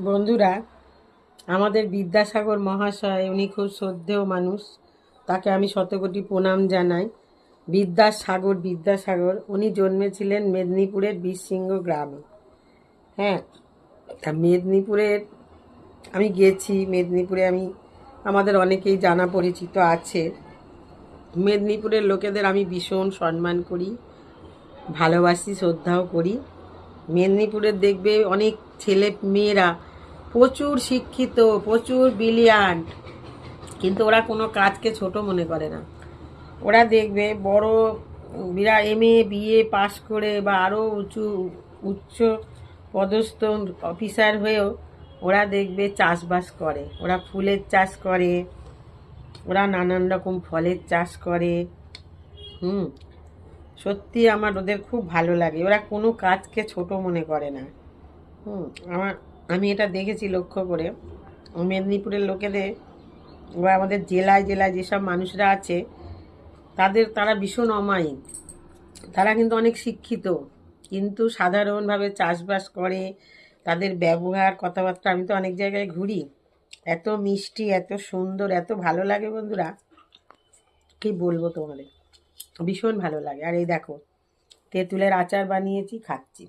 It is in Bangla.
বন্ধুরা, আমাদের বিদ্যাসাগর মহাশয়, উনি খুব শ্রদ্ধেয় মানুষ। তাকে আমি শতকোটি প্রণাম জানাই। বিদ্যাসাগর বিদ্যাসাগর, উনি জন্মেছিলেন মেদিনীপুরের বীরসিংহ গ্রামে। হ্যাঁ তা মেদিনীপুরের, আমি গেছি, মেদিনীপুরে আমি, আমাদের অনেকেই জানা পরিচিত আছে। মেদিনীপুরের লোকেদের আমি ভীষণ সম্মান করি, ভালোবাসি, শ্রদ্ধাও করি। মেদিনীপুরের দেখবে অনেক ছেলে মেয়েরা প্রচুর শিক্ষিত, প্রচুর বিলিয়ান্ট কিন্তু ওরা কোনো কাজকে ছোট মনে করে না। ওরা দেখবে বড়, বিরা এম এ বিএ পাশ করে বা আরও উঁচু, উচ্চ পদস্থ অফিসার হয়েও ওরা দেখবে চাষবাস করে। ওরা ফুলের চাষ করে, ওরা নানান রকম ফলের চাষ করে। হুম, সত্যি আমার ওদের খুব ভালো লাগে। ওরা কোনো কাজকে ছোট মনে করে না। হুম, আমার আমি এটা দেখেছি লক্ষ্য করে। মেদিনীপুরের লোকেদের বা আমাদের জেলায় জেলায় যেসব মানুষরা আছে, তাদের তারা ভীষণ অমায়িক। তারা কিন্তু অনেক শিক্ষিত, কিন্তু সাধারণভাবে চাষবাস করে, তাদের ব্যবহার, কথাবার্তা আমি তো অনেক জায়গায় ঘুরি। এত মিষ্টি, এত সুন্দর, এত ভালো লাগে বন্ধুরা। কি বলব তোমাদের? ভীষণ ভালো লাগে। আর এই দেখো, তেঁতুলের আচার বানিয়েছি, খাচ্ছি।